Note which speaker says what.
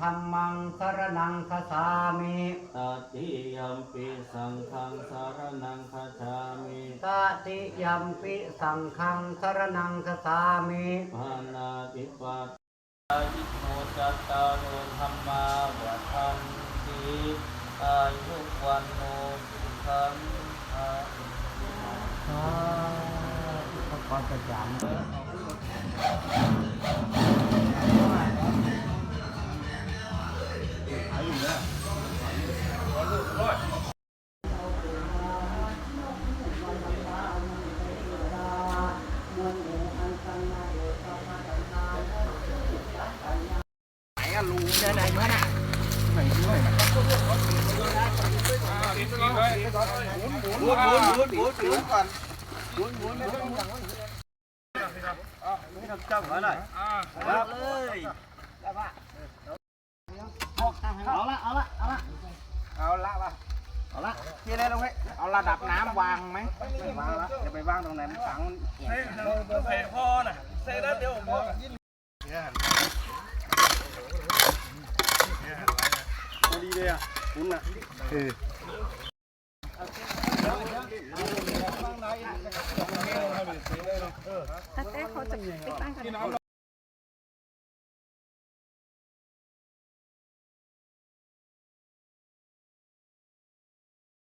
Speaker 1: ธรรมังสรนังคาสามิ
Speaker 2: ตติยัมปิสังฆังสารนังคัจฉามิ
Speaker 1: ตติยัมปิสังฆังสรนังคาสามิ
Speaker 2: ปานาติปัตอายิโนจัตตารโอธรรมาวัฏันติอายุวันโนสุขังภะ
Speaker 1: พระกรจะจาม
Speaker 3: ดับน้ำวางไหมไม่วางละจะไปวางตรงไหนมันฝังเอียง เลยอะคุณน่ะเออ
Speaker 4: แต่เขาจะไปตั้งกัน